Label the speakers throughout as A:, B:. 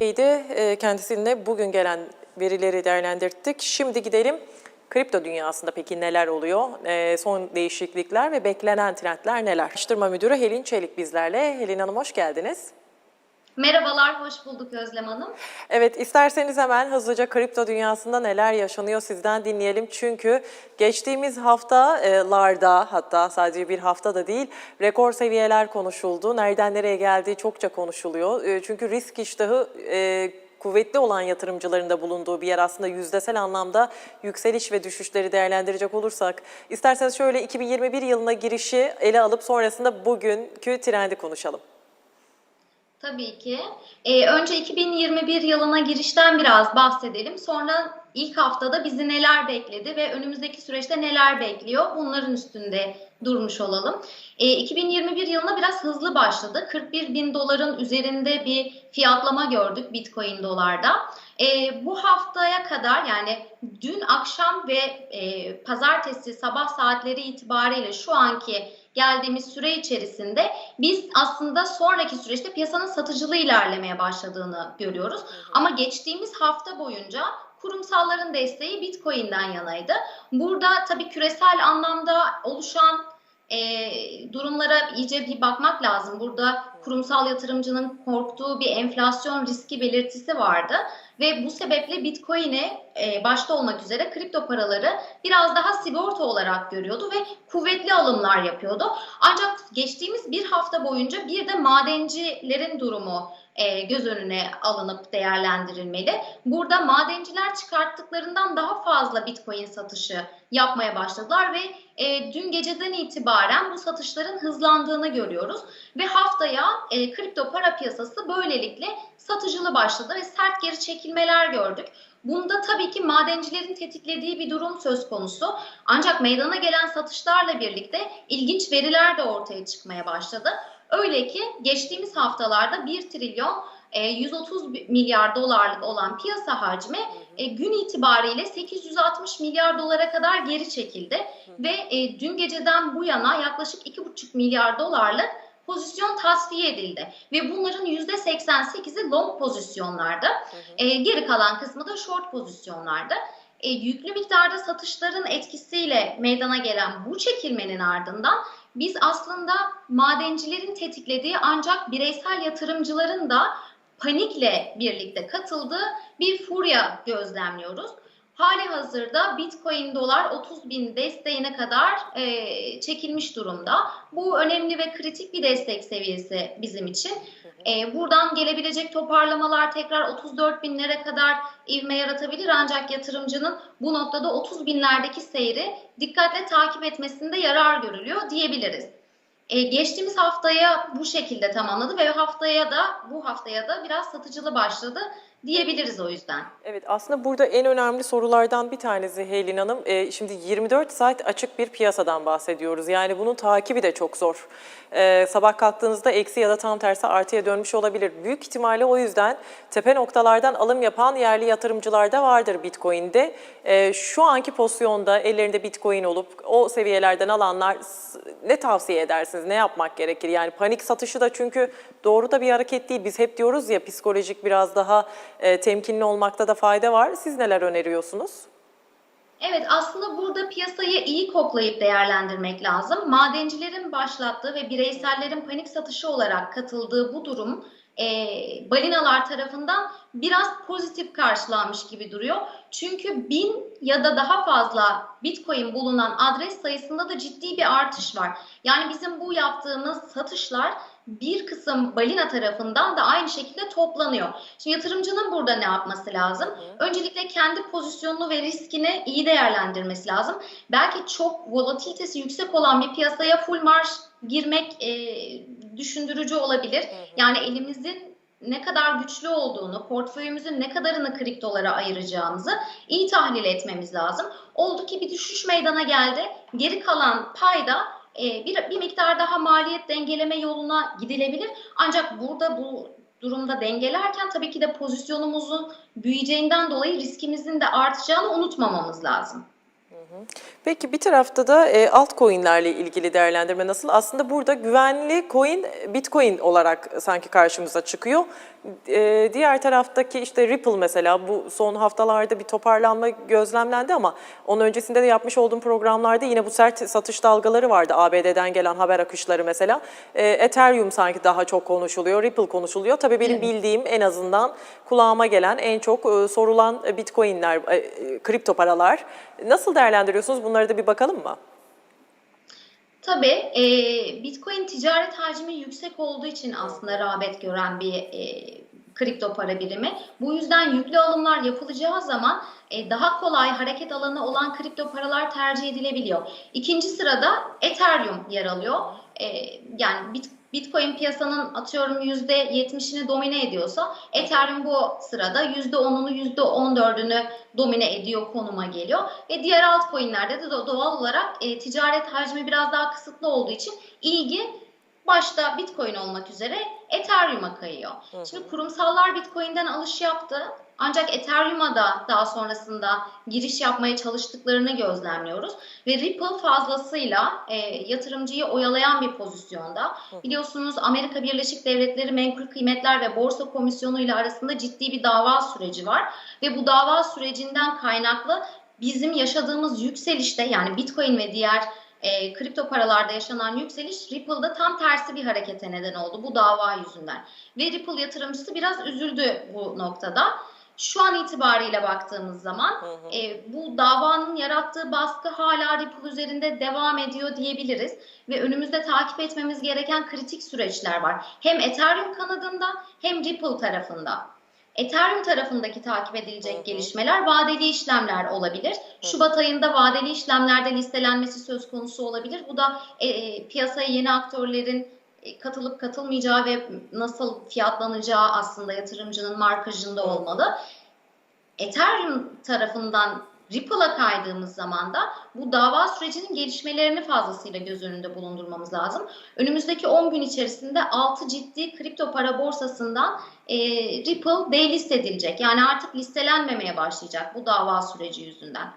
A: de e, kendisiyle bugün gelen verileri değerlendirdik. Şimdi gidelim kripto dünyasında peki neler oluyor? E, son değişiklikler ve beklenen trendler neler? Araştırma Müdürü Helin Çelik bizlerle. Helin Hanım hoş geldiniz.
B: Merhabalar, hoş bulduk Özlem Hanım.
A: Evet isterseniz hemen hızlıca kripto dünyasında neler yaşanıyor sizden dinleyelim. Çünkü geçtiğimiz haftalarda hatta sadece bir hafta da değil rekor seviyeler konuşuldu. Nereden nereye geldiği çokça konuşuluyor. E, Çünkü risk iştahı e, kuvvetli olan yatırımcıların da bulunduğu bir yer aslında yüzdesel anlamda yükseliş ve düşüşleri değerlendirecek olursak. isterseniz şöyle 2021 yılına girişi ele alıp sonrasında bugünkü trendi konuşalım.
B: Tabii ki. Ee, önce 2021 yılına girişten biraz bahsedelim. Sonra ilk haftada bizi neler bekledi ve önümüzdeki süreçte neler bekliyor bunların üstünde durmuş olalım. Ee, 2021 yılına biraz hızlı başladı. 41 bin doların üzerinde bir fiyatlama gördük Bitcoin dolarda. Ee, bu haftaya kadar yani dün akşam ve e, pazartesi sabah saatleri itibariyle şu anki geldiğimiz süre içerisinde biz aslında sonraki süreçte piyasanın satıcılı ilerlemeye başladığını görüyoruz. Ama geçtiğimiz hafta boyunca kurumsalların desteği Bitcoin'den yanaydı. Burada tabii küresel anlamda oluşan e, durumlara iyice bir bakmak lazım. Burada kurumsal yatırımcının korktuğu bir enflasyon riski belirtisi vardı ve bu sebeple Bitcoin'i e, başta olmak üzere kripto paraları biraz daha sigorta olarak görüyordu ve kuvvetli alımlar yapıyordu. Ancak geçtiğimiz bir hafta boyunca bir de madencilerin durumu e, göz önüne alınıp değerlendirilmeli. Burada madenciler çıkarttıklarından daha fazla Bitcoin satışı yapmaya başladılar ve e, dün geceden itibaren bu satışların hızlandığını görüyoruz ve haftaya e, kripto para piyasası böylelikle satıcılı başladı ve sert geri çekilmeler gördük. Bunda tabii ki madencilerin tetiklediği bir durum söz konusu. Ancak meydana gelen satışlarla birlikte ilginç veriler de ortaya çıkmaya başladı. Öyle ki geçtiğimiz haftalarda 1 trilyon e, 130 milyar dolarlık olan piyasa hacmi e, gün itibariyle 860 milyar dolara kadar geri çekildi. Ve e, dün geceden bu yana yaklaşık 2,5 milyar dolarlık pozisyon tasfiye edildi. Ve bunların %88'i long pozisyonlarda. E, geri kalan kısmı da short pozisyonlarda. E, yüklü miktarda satışların etkisiyle meydana gelen bu çekilmenin ardından biz aslında madencilerin tetiklediği ancak bireysel yatırımcıların da panikle birlikte katıldığı bir furya gözlemliyoruz. Hali hazırda Bitcoin dolar 30 bin desteğine kadar e, çekilmiş durumda. Bu önemli ve kritik bir destek seviyesi bizim için. E, buradan gelebilecek toparlamalar tekrar 34 binlere kadar ivme yaratabilir ancak yatırımcının bu noktada 30 binlerdeki seyri dikkatle takip etmesinde yarar görülüyor diyebiliriz. E, geçtiğimiz haftaya bu şekilde tamamladı ve haftaya da bu haftaya da biraz satıcılı başladı diyebiliriz o yüzden.
A: Evet aslında burada en önemli sorulardan bir tanesi Helin Hanım. Ee, şimdi 24 saat açık bir piyasadan bahsediyoruz. Yani bunun takibi de çok zor. Ee, sabah kalktığınızda eksi ya da tam tersi artıya dönmüş olabilir. Büyük ihtimalle o yüzden tepe noktalardan alım yapan yerli yatırımcılar da vardır Bitcoin'de. Ee, şu anki pozisyonda ellerinde Bitcoin olup o seviyelerden alanlar ne tavsiye edersiniz? Ne yapmak gerekir? Yani panik satışı da çünkü doğru da bir hareket değil. Biz hep diyoruz ya psikolojik biraz daha e, temkinli olmakta da fayda var. Siz neler öneriyorsunuz?
B: Evet aslında burada piyasayı iyi koklayıp değerlendirmek lazım. Madencilerin başlattığı ve bireysellerin panik satışı olarak katıldığı bu durum e, balinalar tarafından biraz pozitif karşılanmış gibi duruyor. Çünkü bin ya da daha fazla bitcoin bulunan adres sayısında da ciddi bir artış var. Yani bizim bu yaptığımız satışlar bir kısım balina tarafından da aynı şekilde toplanıyor. Şimdi yatırımcının burada ne yapması lazım? Öncelikle kendi pozisyonunu ve riskini iyi değerlendirmesi lazım. Belki çok volatilitesi yüksek olan bir piyasaya full marş girmek e, düşündürücü olabilir. Yani elimizin ne kadar güçlü olduğunu, portföyümüzün ne kadarını kriptolara ayıracağımızı iyi tahlil etmemiz lazım. Oldu ki bir düşüş meydana geldi. Geri kalan payda e, bir, bir miktar daha maliyet dengeleme yoluna gidilebilir. Ancak burada bu durumda dengelerken tabii ki de pozisyonumuzun büyüyeceğinden dolayı riskimizin de artacağını unutmamamız lazım.
A: Peki bir tarafta da e, altcoin'lerle ilgili değerlendirme nasıl? Aslında burada güvenli coin Bitcoin olarak sanki karşımıza çıkıyor. E, diğer taraftaki işte Ripple mesela bu son haftalarda bir toparlanma gözlemlendi ama onun öncesinde de yapmış olduğum programlarda yine bu sert satış dalgaları vardı. ABD'den gelen haber akışları mesela. E, Ethereum sanki daha çok konuşuluyor, Ripple konuşuluyor. Tabii benim bildiğim en azından kulağıma gelen en çok e, sorulan Bitcoin'ler, e, e, kripto paralar. Nasıl değerlendiriyorsunuz? Bunlara da bir bakalım mı?
B: Tabii e, Bitcoin ticaret hacmi yüksek olduğu için aslında rağbet gören bir e, kripto para birimi. Bu yüzden yüklü alımlar yapılacağı zaman e, daha kolay hareket alanı olan kripto paralar tercih edilebiliyor. İkinci sırada Ethereum yer alıyor. E, yani Bit Bitcoin piyasanın atıyorum %70'ini domine ediyorsa Ethereum bu sırada %10'unu %14'ünü domine ediyor konuma geliyor. Ve diğer altcoin'lerde de doğal olarak e, ticaret hacmi biraz daha kısıtlı olduğu için ilgi başta Bitcoin olmak üzere Ethereum'a kayıyor.
A: Hı hı.
B: Şimdi kurumsallar Bitcoin'den alış yaptı. Ancak Ethereum'a da daha sonrasında giriş yapmaya çalıştıklarını gözlemliyoruz. Ve Ripple fazlasıyla e, yatırımcıyı oyalayan bir pozisyonda. Biliyorsunuz Amerika Birleşik Devletleri Menkul Kıymetler ve Borsa Komisyonu ile arasında ciddi bir dava süreci var. Ve bu dava sürecinden kaynaklı bizim yaşadığımız yükselişte yani Bitcoin ve diğer e, kripto paralarda yaşanan yükseliş Ripple'da tam tersi bir harekete neden oldu bu dava yüzünden. Ve Ripple yatırımcısı biraz üzüldü bu noktada. Şu an itibariyle baktığımız zaman
A: Hı hı.
B: e, bu davanın yarattığı baskı hala Ripple üzerinde devam ediyor diyebiliriz. Ve önümüzde takip etmemiz gereken kritik süreçler var. Hem Ethereum kanadında hem Ripple tarafında. Ethereum tarafındaki takip edilecek gelişmeler vadeli işlemler olabilir. Şubat ayında vadeli işlemlerde listelenmesi söz konusu olabilir. Bu da e, piyasaya yeni aktörlerin e, katılıp katılmayacağı ve nasıl fiyatlanacağı aslında yatırımcının markajında olmalı. Ethereum tarafından Ripple'a kaydığımız zaman da bu dava sürecinin gelişmelerini fazlasıyla göz önünde bulundurmamız lazım. Önümüzdeki 10 gün içerisinde 6 ciddi kripto para borsasından e, Ripple delist edilecek. Yani artık listelenmemeye başlayacak bu dava süreci yüzünden.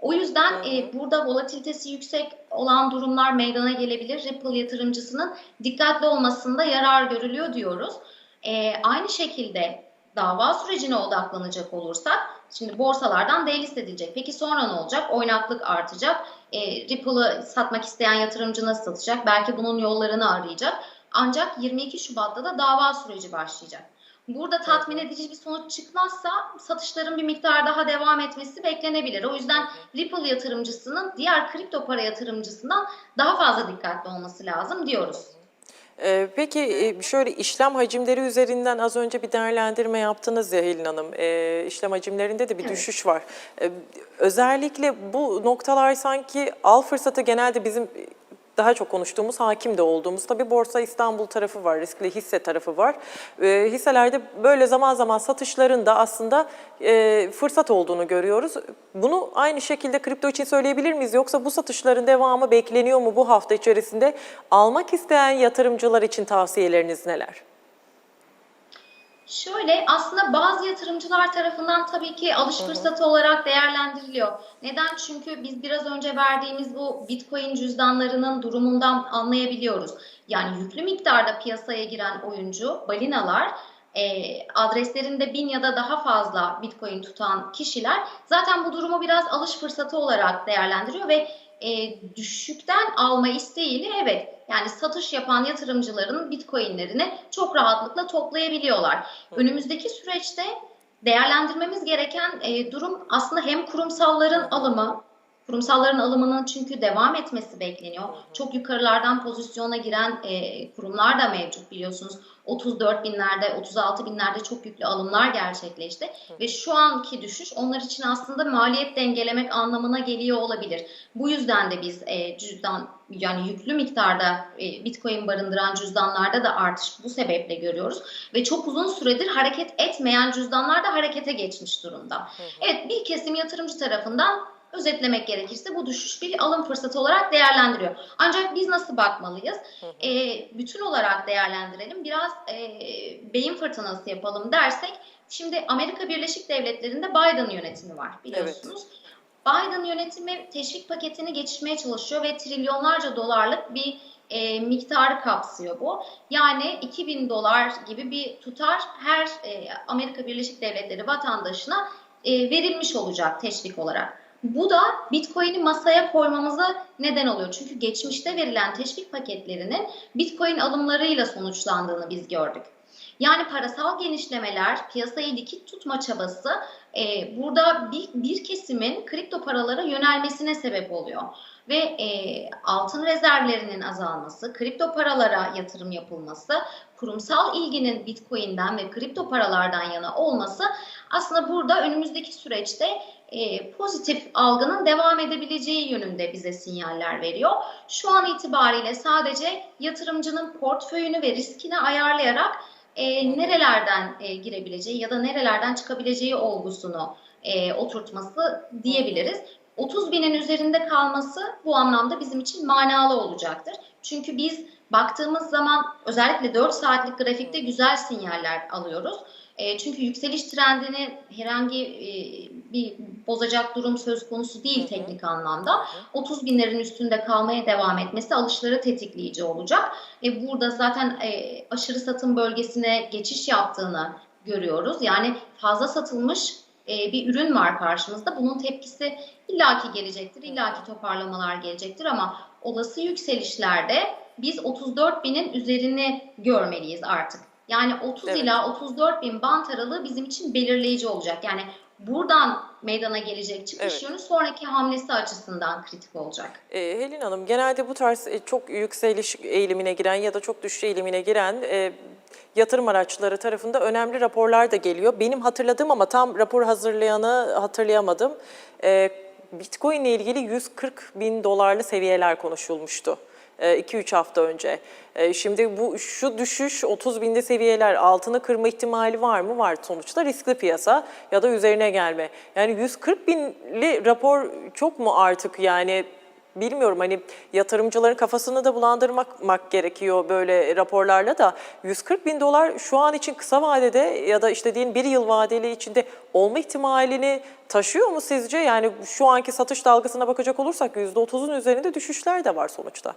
B: O yüzden e, burada volatilitesi yüksek olan durumlar meydana gelebilir. Ripple yatırımcısının dikkatli olmasında yarar görülüyor diyoruz. E, aynı şekilde dava sürecine odaklanacak olursak şimdi borsalardan delist edilecek. Peki sonra ne olacak? Oynaklık artacak. E, Ripple'ı satmak isteyen yatırımcı nasıl satacak? Belki bunun yollarını arayacak. Ancak 22 Şubat'ta da dava süreci başlayacak. Burada tatmin edici bir sonuç çıkmazsa satışların bir miktar daha devam etmesi beklenebilir. O yüzden Ripple yatırımcısının diğer kripto para yatırımcısından daha fazla dikkatli olması lazım diyoruz.
A: Ee, Peki e, şöyle işlem hacimleri üzerinden az önce bir değerlendirme yaptınız ya Helin Hanım. Ee, işlem hacimlerinde de bir düşüş var. Ee, özellikle bu noktalar sanki al fırsatı genelde bizim daha çok konuştuğumuz, hakim de olduğumuz tabii Borsa İstanbul tarafı var, riskli hisse tarafı var. Ee, hisselerde böyle zaman zaman satışların da aslında e, fırsat olduğunu görüyoruz. Bunu aynı şekilde kripto için söyleyebilir miyiz? Yoksa bu satışların devamı bekleniyor mu bu hafta içerisinde? Almak isteyen yatırımcılar için tavsiyeleriniz neler?
B: Şöyle aslında bazı yatırımcılar tarafından tabii ki alış fırsatı olarak değerlendiriliyor. Neden? Çünkü biz biraz önce verdiğimiz bu Bitcoin cüzdanlarının durumundan anlayabiliyoruz. Yani yüklü miktarda piyasaya giren oyuncu, balinalar e, adreslerinde bin ya da daha fazla Bitcoin tutan kişiler zaten bu durumu biraz alış fırsatı olarak değerlendiriyor ve e, düşükten alma isteğiyle evet yani satış yapan yatırımcıların Bitcoin'lerini çok rahatlıkla toplayabiliyorlar. Önümüzdeki süreçte değerlendirmemiz gereken e, durum aslında hem kurumsalların alımı, kurumsalların alımının çünkü devam etmesi bekleniyor. Çok yukarılardan pozisyona giren e, kurumlar da mevcut biliyorsunuz. 34 binlerde, 36 binlerde çok yüklü alımlar gerçekleşti. Ve şu anki düşüş onlar için aslında maliyet dengelemek anlamına geliyor olabilir. Bu yüzden de biz e, cüzdan yani yüklü miktarda e, Bitcoin barındıran cüzdanlarda da artış bu sebeple görüyoruz. Ve çok uzun süredir hareket etmeyen cüzdanlar da harekete geçmiş durumda. Evet bir kesim yatırımcı tarafından özetlemek gerekirse bu düşüş bir alım fırsatı olarak değerlendiriyor. Ancak biz nasıl bakmalıyız? E, bütün olarak değerlendirelim. Biraz e, beyin fırtınası yapalım dersek. Şimdi Amerika Birleşik Devletleri'nde Biden yönetimi var biliyorsunuz. Biden yönetimi teşvik paketini geçirmeye çalışıyor ve trilyonlarca dolarlık bir e, miktarı kapsıyor bu. Yani 2000 dolar gibi bir tutar her e, Amerika Birleşik Devletleri vatandaşına e, verilmiş olacak teşvik olarak. Bu da Bitcoin'i masaya koymamıza neden oluyor. Çünkü geçmişte verilen teşvik paketlerinin Bitcoin alımlarıyla sonuçlandığını biz gördük. Yani parasal genişlemeler, piyasayı dikit tutma çabası e, burada bir, bir kesimin kripto paralara yönelmesine sebep oluyor. Ve e, altın rezervlerinin azalması, kripto paralara yatırım yapılması, kurumsal ilginin Bitcoin'den ve kripto paralardan yana olması aslında burada önümüzdeki süreçte e, pozitif algının devam edebileceği yönünde bize sinyaller veriyor. Şu an itibariyle sadece yatırımcının portföyünü ve riskini ayarlayarak e, nerelerden e, girebileceği ya da nerelerden çıkabileceği olgusunu e, oturtması diyebiliriz. 30 binin üzerinde kalması bu anlamda bizim için manalı olacaktır. Çünkü biz baktığımız zaman özellikle 4 saatlik grafikte güzel sinyaller alıyoruz. E, çünkü yükseliş trendini herhangi e, bir bozacak durum söz konusu değil
A: Hı hı.
B: teknik anlamda. 30 binlerin üstünde kalmaya devam etmesi alışları tetikleyici olacak. E, burada zaten e, aşırı satım bölgesine geçiş yaptığını görüyoruz. Yani fazla satılmış e, bir ürün var karşımızda. Bunun tepkisi illaki gelecektir, illaki toparlamalar gelecektir ama olası yükselişlerde biz 34 binin üzerini görmeliyiz artık. Yani 30
A: Evet.
B: ila 34 bin bant aralığı bizim için belirleyici olacak. Yani buradan meydana gelecek çıkış
A: Evet.
B: yönü sonraki hamlesi açısından kritik olacak.
A: E, Helin Hanım genelde bu tarz e, çok yükseliş eğilimine giren ya da çok düşüş eğilimine giren e, yatırım araçları tarafında önemli raporlar da geliyor. Benim hatırladığım ama tam rapor hazırlayanı hatırlayamadım. E, Bitcoin ile ilgili 140 bin dolarlı seviyeler konuşulmuştu. 2-3 hafta önce. E, Şimdi bu şu düşüş 30 binde seviyeler altını kırma ihtimali var mı? Var. Sonuçta riskli piyasa ya da üzerine gelme. Yani 140 binli rapor çok mu artık yani bilmiyorum hani yatırımcıların kafasını da bulandırmak gerekiyor böyle raporlarla da 140 bin dolar şu an için kısa vadede ya da işte diyelim bir yıl vadeli içinde olma ihtimalini taşıyor mu sizce? Yani şu anki satış dalgasına bakacak olursak %30'un üzerinde düşüşler de var sonuçta.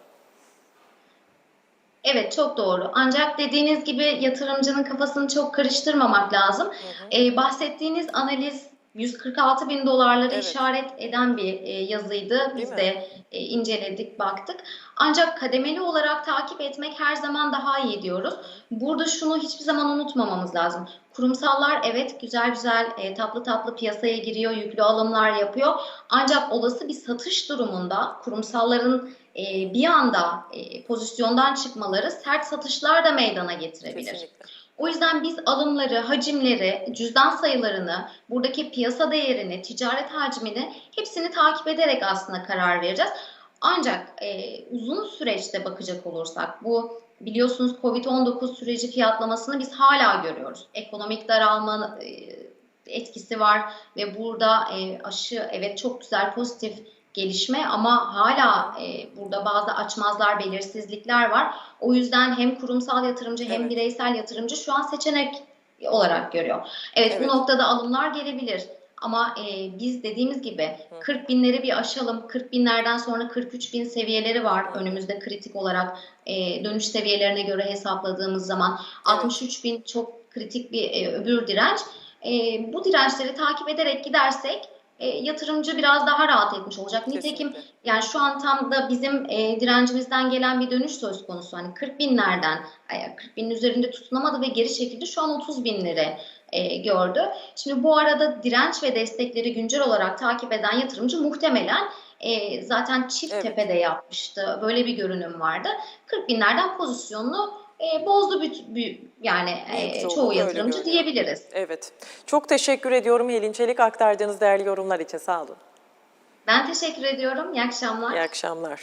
B: Evet çok doğru. Ancak dediğiniz gibi yatırımcının kafasını çok karıştırmamak lazım. Ee, bahsettiğiniz analiz 146 bin dolarları
A: Evet.
B: işaret eden bir e, yazıydı. Biz
A: mi?
B: de e, inceledik, baktık. Ancak kademeli olarak takip etmek her zaman daha iyi diyoruz. Burada şunu hiçbir zaman unutmamamız lazım. Kurumsallar evet güzel güzel e, tatlı tatlı piyasaya giriyor, yüklü alımlar yapıyor. Ancak olası bir satış durumunda kurumsalların e, bir anda e, pozisyondan çıkmaları sert satışlar da meydana getirebilir.
A: Kesinlikle.
B: O yüzden biz alımları, hacimleri, cüzdan sayılarını, buradaki piyasa değerini, ticaret hacmini hepsini takip ederek aslında karar vereceğiz. Ancak e, uzun süreçte bakacak olursak bu biliyorsunuz Covid-19 süreci fiyatlamasını biz hala görüyoruz. Ekonomik daralma e, etkisi var ve burada e, aşı evet çok güzel pozitif gelişme ama hala e, burada bazı açmazlar, belirsizlikler var. O yüzden hem kurumsal yatırımcı hem
A: Evet.
B: bireysel yatırımcı şu an seçenek olarak görüyor. Evet,
A: Evet.
B: bu noktada alımlar gelebilir. Ama e, biz dediğimiz gibi 40 binleri bir aşalım. 40 binlerden sonra 43 bin seviyeleri var önümüzde kritik olarak e, dönüş seviyelerine göre hesapladığımız zaman. 63 bin çok kritik bir e, öbür direnç. E, bu dirençleri takip ederek gidersek e, yatırımcı biraz daha rahat etmiş olacak. Nitekim
A: Kesinlikle.
B: yani şu an tam da bizim e, direncimizden gelen bir dönüş söz konusu. Hani 40 binlerden e, 40 binin üzerinde tutunamadı ve geri çekildi. Şu an 30 binleri e, gördü. Şimdi bu arada direnç ve destekleri güncel olarak takip eden yatırımcı muhtemelen e, zaten çift
A: Evet.
B: tepede yapmıştı. Böyle bir görünüm vardı. 40 binlerden pozisyonunu e, bozdu büt- bü- yani e,
A: Büyük çoğunluk
B: çoğu yatırımcı diyebiliriz.
A: Evet. Çok teşekkür ediyorum Helin Çelik aktardığınız değerli yorumlar için. Sağ olun.
B: Ben teşekkür ediyorum. İyi akşamlar.
A: İyi akşamlar.